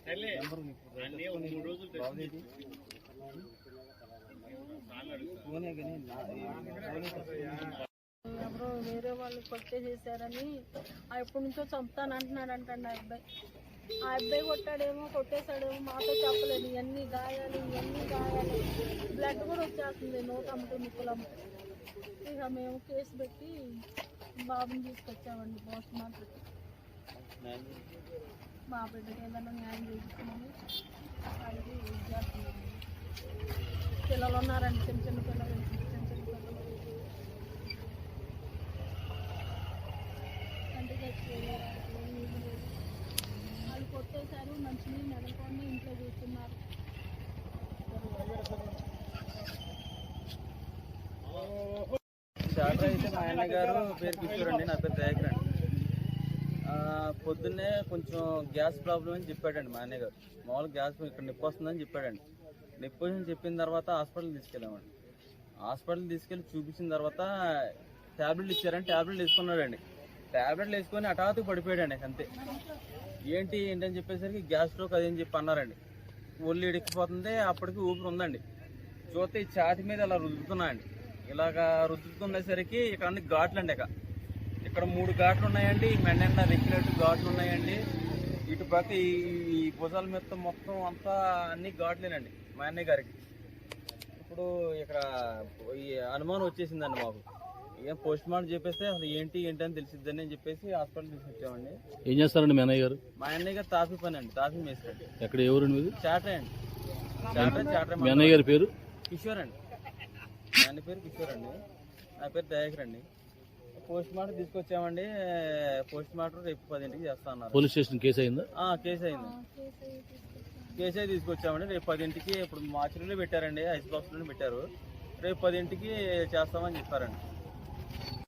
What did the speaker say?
సర్లే అన్నీ ఒక మూడు రోజులు ఎవరో వేరే వాళ్ళు కొట్టేసేసారని ఆ ఎప్పటి నుంచో చంపుతాను ఆ అబ్బాయి. ఆ అబ్బాయి కొట్టాడేమో కొట్టేశాడేమో మాతో చెప్పలేదు. ఇవన్నీ గాయాలు ఇవన్నీ గాయాలు. బ్లడ్ కూడా వచ్చేస్తుంది నోట్ అమ్ముతూ ముక్కులు ఇక మేము కేసు పెట్టి బాబుని తీసుకొచ్చామండి పోస్ట్ మార్టం మా బిడ్డకి ఏదైనా న్యాయం చేయించుకుని అది ఇది పిల్లలు ఉన్నారండి చిన్న చిన్న చిన్న చిన్న పిల్లలు కంటికి వాళ్ళు మంచినీళ్ళు నడకుండా ఇంట్లో చూస్తున్నారు డాక్టర్ అయితే మా ఆయన గారు పేరు కిషోర్ అండి నా పేరు దయాకర్ అండి పొద్దున్నే కొంచెం గ్యాస్ ప్రాబ్లం అని చెప్పాడండి మా అన్నయ్య గారు. మామూలుగా గ్యాస్ ఇక్కడ నొప్పి వస్తుందని చెప్పాడండి. నొప్పి వచ్చిందని చెప్పిన తర్వాత హాస్పిటల్ తీసుకెళ్ళామండి. హాస్పిటల్ తీసుకెళ్ళి చూపించిన తర్వాత ట్యాబ్లెట్లు ఇచ్చారని ట్యాబ్లెట్ తీసుకున్నాడండి ట్యాబ్లెట్లు వేసుకొని హఠాత్తు పడిపోయాడండి అంతే. ఏంటి ఏంటని చెప్పేసరికి గ్యాస్ స్ట్రోక్ అది అని చెప్పి అన్నారండి. ఒళ్ళు ఇడికిపోతుంది అప్పటికి ఊపిరి ఉందండి. చూస్తే ఈ ఛాతి మీద ఇలా రుద్దుతున్నా అండి ఇలాగా రుద్దుతున్నసరికి ఇక్కడ అన్ని ఘాట్లు అండి ఇక. ఇక్కడ మూడు ఘాట్లు ఉన్నాయండి మెండ రెగ్యులేటర్ ఘాట్లు ఉన్నాయండి. ఇటు పక్క ఈ ఈ భుజాల మీద మొత్తం అంతా అన్ని ఘాట్లేనండి మా అన్నయ్య గారికి. ఇప్పుడు ఇక్కడ ఈ అనుమానం వచ్చేసిందండి మాకు. ఏం పోస్ట్ మార్టం చెప్పేస్తే అసలు ఏంటి ఏంటి అని తెలిసిద్దని అని చెప్పేసి హాస్పిటల్ తీసుకొచ్చామండి. ఏం చేస్తారండి మీ అన్నయ్య గారు? మా అన్నయ్య గారు తాపీ పని అండి తాపీ మేస్త్రి. ఎక్కడ ఎవరండి మీది? చాటరే అండి. చాటరే చాటరే మీ అన్నయ్య గారి పేరు? కిషోర్ అండి. మా అన్న పేరు కిషోర్ అండి. నా పేరు దయాకర్ అండి. పోస్ట్ మార్టం తీసుకొచ్చామండి పోస్ట్ మార్టం రేపు పదింటికి చేస్తా అన్నారు. పోలీస్ స్టేషన్ కేసు అయిందా? ఆ, కేసు అయింది. కేసు అయితే తీసుకొచ్చామండి రేపు పదింటికి ఇప్పుడు మార్చిలో పెట్టారండి ఐస్ బాక్స్లో పెట్టారు. రేపు పదింటికి చేస్తామని చెప్పారండి.